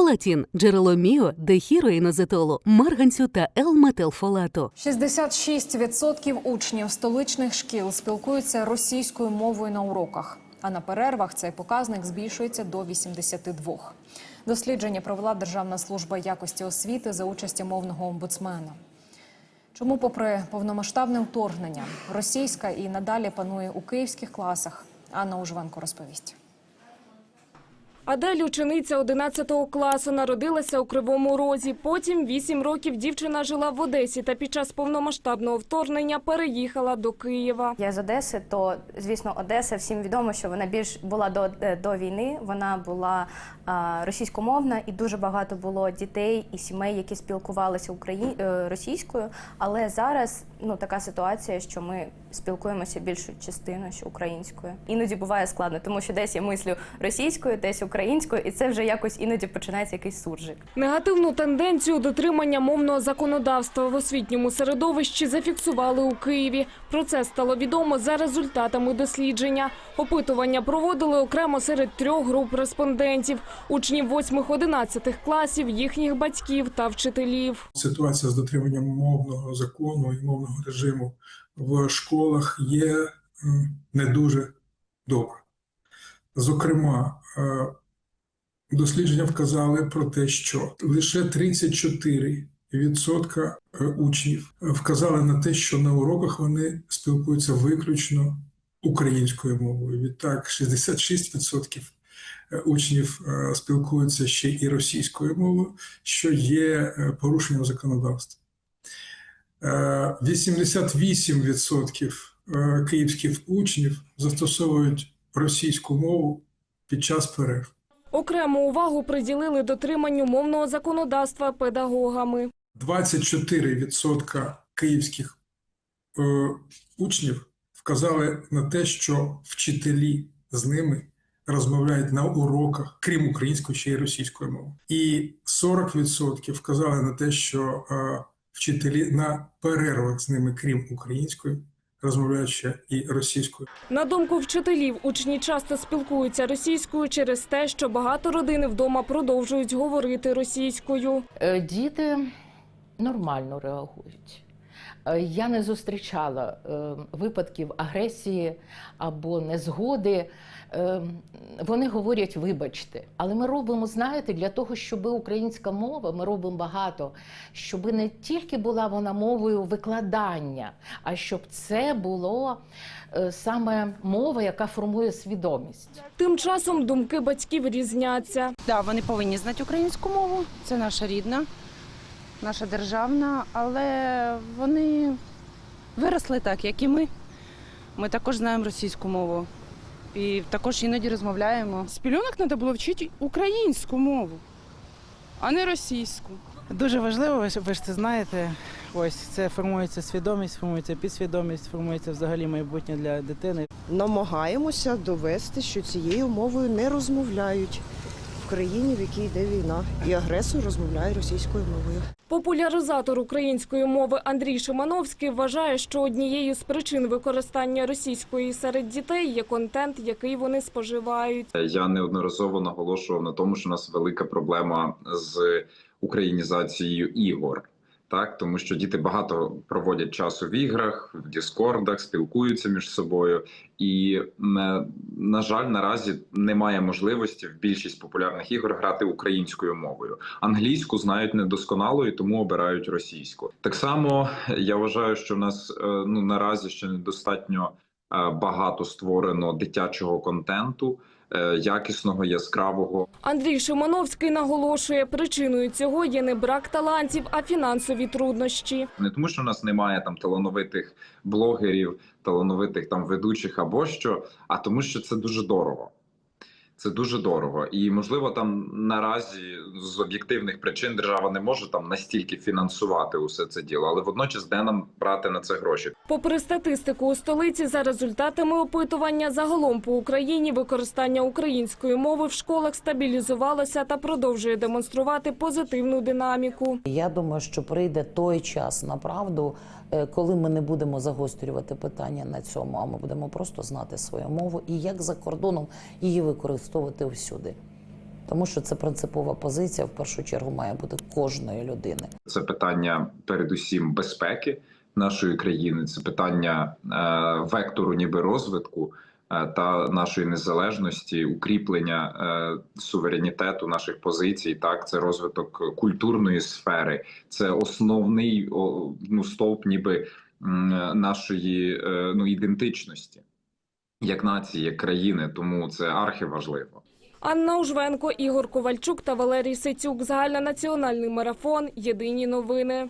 Фолатін – джерело міо, дехіроїнозетолу, марганцю та Л-метилфолату. 66% учнів столичних шкіл спілкуються російською мовою на уроках. А на перервах цей показник збільшується до 82. Дослідження провела Державна служба якості освіти за участі мовного омбудсмена. Чому, попри повномасштабне вторгнення, російська і надалі панує у київських класах? Анна Ужванко розповість. Адель, учениця 11 класу, народилася у Кривому Розі. Потім 8 років дівчина жила в Одесі та під час повномасштабного вторгнення переїхала до Києва. Я з Одеси, то звісно, Одеса всім відомо, що вона більш була до, е, до війни. Вона була а, російськомовна, і дуже багато було дітей і сімей, які спілкувалися україн... е, російською. Але зараз ну така ситуація, що ми спілкуємося більшу частину, що українською. Іноді буває складно, тому що десь я мислю російською, десь українською, і це вже якось іноді починається якийсь суржик. Негативну тенденцію дотримання мовного законодавства в освітньому середовищі зафіксували у Києві. Про це стало відомо за результатами дослідження. Опитування проводили окремо серед трьох груп респондентів – учнів 8-11 класів, їхніх батьків та вчителів. Ситуація з дотриманням мовного закону і мовного режиму в школах є не дуже добра. Зокрема, е, дослідження вказали про те, що лише 34% учнів вказали на те, що на уроках вони спілкуються виключно українською мовою. Відтак, 66% учнів е, спілкуються ще і російською мовою, що є е, порушенням законодавства. Е, 88% е, київських учнів застосовують російську мову під час перерв. Окрему увагу приділили дотриманню мовного законодавства педагогами. 24% київських е, учнів вказали на те, що вчителі з ними розмовляють на уроках, крім української, ще й російською мовою. І 40% вказали на те, що е, вчителі на перервах з ними, крім української, розмовляють ще і російською. На думку вчителів, учні часто спілкуються російською через те, що багато родини вдома продовжують говорити російською. Е, Діти нормально реагують. Е, Я не зустрічала е, випадків агресії або незгоди. Е, Вони говорять, вибачте, але ми робимо, знаєте, для того, щоб українська мова, ми робимо багато, щоб не тільки була вона мовою викладання, а щоб це було саме мова, яка формує свідомість. Тим часом думки батьків різняться. Да, вони повинні знати українську мову, це наша рідна, наша державна, але вони виросли так, як і ми. Ми також знаємо російську мову і також іноді розмовляємо. З пільонок треба було вчити українську мову, а не російську. Дуже важливо, ви ж, ви це знаєте. Ось це формується свідомість, формується підсвідомість, формується взагалі майбутнє для дитини. намагаємося довести, що цією мовою не розмовляють країні, в якій йде війна, і агресор розмовляє російською мовою. Популяризатор української мови Андрій Шимановський вважає, що однією з причин використання російської серед дітей є контент, який вони споживають. Я неодноразово наголошував на тому, що у нас велика проблема з українізацією ігор. Так, тому що діти багато проводять часу в іграх, в дискордах, спілкуються між собою, і на, на жаль, наразі немає можливості в більшість популярних ігор грати українською мовою. Англійську знають недосконало і тому обирають російську. Так само я вважаю, що в нас е, ну наразі ще недостатньо е, багато створено дитячого контенту, е, якісного, яскравого. Андрій Шимановський наголошує, причиною цього є не брак талантів, а фінансові труднощі. Не тому, що в нас немає там талановитих блогерів, талановитих там ведучих або що, а тому, що це дуже дорого. Це дуже дорого, і можливо, там наразі з об'єктивних причин держава не може там настільки фінансувати усе це діло, але водночас де нам брати на це гроші? Попри статистику у столиці, за результатами опитування загалом по Україні використання української мови в школах стабілізувалося та продовжує демонструвати позитивну динаміку. Я думаю, що прийде той час направду, е, коли ми не будемо загострювати питання на цьому, а ми будемо просто знати свою мову і як за кордоном її використовувати всюди. тому що це принципова позиція. В першу чергу має бути кожної людини. Це питання передусім безпеки нашої країни, це питання е, вектору, ніби розвитку е, та нашої незалежності, укріплення е, суверенітету наших позицій. Так, це розвиток культурної сфери, це основний ну стовп, ніби нашої е, ну ідентичності як нації, як країни. Тому це архиважливо. Анна Ужвенко, Ігор Ковальчук та Валерій Сицюк. Загальнонаціональний марафон. Єдині новини.